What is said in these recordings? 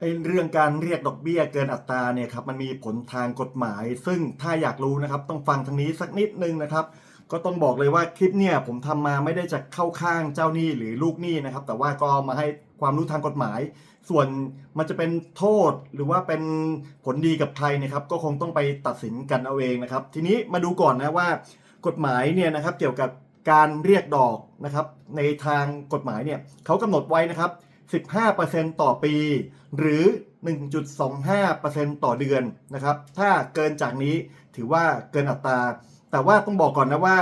ไอ้เรื่องการเรียกดอกเบี้ยเกินอัตราเนี่ยครับมันมีผลทางกฎหมาย ซึ่งถ้าอยากรู้นะครับต้องฟังทางนี้สักนิดนึงนะครับ ก็ต้องบอกเลยว่าคลิปเนี่ยผมทำมาไม่ได้จะเข้าข้างเจ้าหนี้หรือลูกหนี้นะครับ แต่ว่าก็มาให้ความรู้ทางกฎหมาย ส่วนมันจะเป็นโทษหรือว่าเป็นผลดีกับใครเนะครับ ก็คงต้องไปตัดสินกันเอาเองนะครับ ทีนี้มาดูก่อนนะว่ากฎหมายเนี่ยนะครับเกี่ยวกับการเรียกดอกนะครับ ในทางกฎหมายเนี่ยเขากำหนดไว้นะครับ 15%ต่อปี หรือ 1.25%ต่อเดือนนะครับ ถ้าเกินจากนี้ถือว่าเกินอัตรา แต่ว่าต้องบอกก่อนนะว่า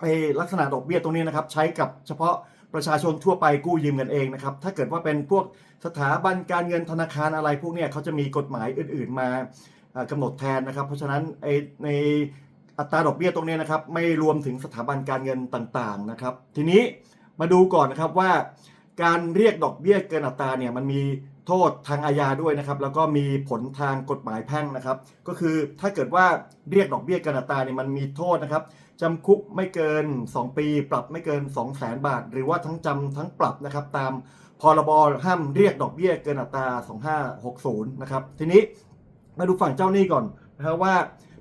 ไอลักษณะดอกเบี้ยตรงนี้นะครับ ใช้กับเฉพาะประชาชนทั่วไปกู้ยืมกันเองนะครับ ถ้าเกิดว่าเป็นพวกสถาบันการเงินธนาคารอะไรพวกเนี้ยเขาจะมีกฎหมายอื่น ๆ มาเอ่อกำหนดแทนนะครับ เพราะฉะนั้นไอในอัตราดอกเบี้ยตรงนี้นะครับ ไม่รวมถึงสถาบันการเงินต่างๆนะครับ ทีนี้มาดูก่อนนะครับว่า การเรียกดอกเบี้ยเกินอัตราเนี่ยมันมีโทษทางอาญาด้วยนะครับ แล้วก็มีผลทางกฎหมายแพ่งนะครับ ก็คือถ้าเกิดว่าเรียกดอกเบี้ยเกินอัตราเนี่ยมันมีโทษนะครับจำคุกไม่เกิน 2 ปี ปรับไม่เกิน 2 0 0แสนบาท หรือว่าทั้งจำทั้งปรับนะครับ ตามพรบห้ามเรียกดอกเบี้ยเกินอัตรา 2560 นะครับ ทีนี้มาดูฝั่งเจ้าหนี้ก่อนนะครับว่า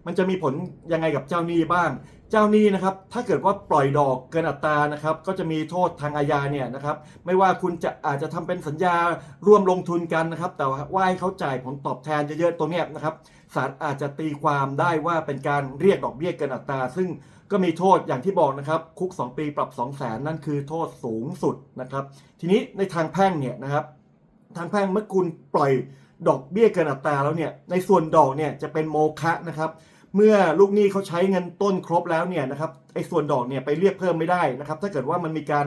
มันจะมีผลยังไงกับเจ้าหนี้บ้าง เจ้าหนี้นะครับ ถ้าเกิดว่าปล่อยดอกเกินอัตรานะครับ ก็จะมีโทษทางอาญาเนี่ยนะครับ ไม่ว่าคุณจะอาจจะทำเป็นสัญญาร่วมลงทุนกันนะครับ แต่ว่าให้เขาจ่ายผลตอบแทนเยอะๆตรงเนี้ยนะครับศาลอาจจะตีความได้ว่าเป็นการเรียกดอกเบี้ยเกินอัตรา ซึ่งก็มีโทษอย่างที่บอกนะครับ คุก 2 ปีปรับ 2 0 0แสนนั่นคือโทษสูงสุดนะครับ ทีนี้ในทางแพ่งเนี่ยนะครับ ทางแพ่งเมื่อคุณปล่อยดอกเบี้ยเกินอัตราแล้วเนี่ย ในส่วนดอกเนี่ยจะเป็นโมฆะนะครับ เมื่อลูกหนี้เขาใช้เงินต้นครบแล้วเนี่ยนะครับไอ้ส่วนดอกเนี่ยไปเรียกเพิ่มไม่ได้นะครับ ถ้าเกิดว่ามันมีการ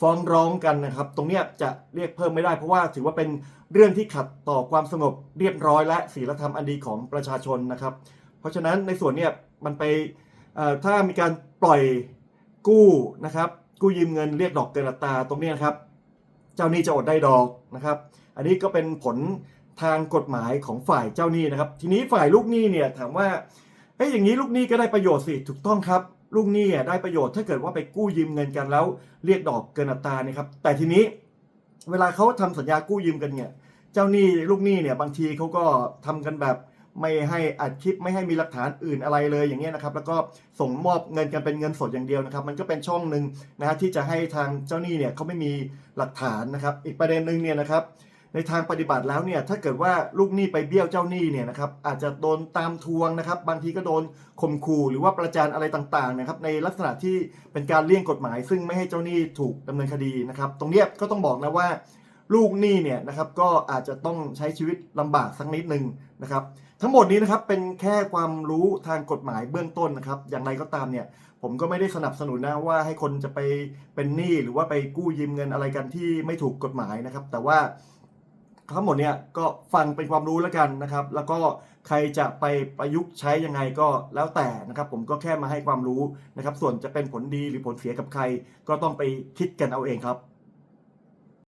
ฟ้องร้องกันนะครับ ตรงเนี้ยจะเรียกเพิ่มไม่ได้ เพราะว่าถือว่าเป็นเรื่องที่ขัดต่อความสงบเรียบร้อย และศีลธรรมอันดีของประชาชนนะครับ เพราะฉะนั้นในส่วนเนี้ยมันไปถ้ามีการปล่อยกู้นะครับ กู้ยืมเงินเรียกดอกเกินอัตราตรงเนี้ยนะครับ เจ้าหนี้จะอดได้ดอกนะครับ อันนี้ก็เป็นผลทางกฎหมายของฝ่ายเจ้าหนี้นะครับ ทีนี้ฝ่ายลูกหนี้เนี่ยถามว่า เอ้ยอย่างนี้ลูกหนี้ก็ได้ประโยชน์สิถูกต้องครับลูกหนี้อะได้ประโยชน์ถ้าเกิดว่าไปกู้ยืมเงินกันแล้ว เรียกดอกเกินอัตราเนี่ยครับ แต่ทีนี้เวลาเขาทำสัญญากู้ยืมกันเนี่ย เจ้าหนี้ลูกหนี้เนี่ยบางทีเขาก็ทำกันแบบไม่ให้อัดคลิปไม่ให้มีหลักฐานอื่นอะไรเลยอย่างเงี้ยนะครับ แล้วก็ส่งมอบเงินกันเป็นเงินสดอย่างเดียวนะครับ มันก็เป็นช่องหนึ่งนะฮะที่จะให้ทางเจ้าหนี้เนี่ยเขาไม่มีหลักฐานนะครับ อีกประเด็นหนึ่งเนี่ยนะครับ ในทางปฏิบัติแล้วเนี่ยถ้าเกิดว่าลูกหนี้ไปเบี้ยวเจ้าหนี้เนี่ยนะครับอาจจะโดนตามทวงนะครับ บางทีก็โดนข่มขู่หรือว่าประจานอะไรต่างๆนะครับในลักษณะที่เป็นการเลี่ยงกฎหมาย ซึ่งไม่ให้เจ้าหนี้ถูกดำเนินคดีนะครับ ตรงเนี้ยก็ต้องบอกนะว่า ลูกหนี้เนี่ยนะครับก็อาจจะต้องใช้ชีวิตลำบากสักนิดหนึ่งนะครับทั้งหมดนี้นะครับเป็นแค่ความรู้ทางกฎหมายเบื้องต้นนะครับ อย่างไรก็ตามเนี่ยผมก็ไม่ได้สนับสนุนนะว่าให้คนจะไปเป็นหนี้หรือว่าไปกู้ยืมเงินอะไรกันที่ไม่ถูกกฎหมายนะครับ แต่ว่า ทั้งหมดเนี่ยก็ฟังเป็นความรู้แล้วกันนะครับ แล้วก็ใครจะไปประยุกต์ใช้ยังไงก็แล้วแต่นะครับ ผมก็แค่มาให้ความรู้นะครับ ส่วนจะเป็นผลดีหรือผลเสียกับใคร ก็ต้องไปคิดกันเอาเองครับ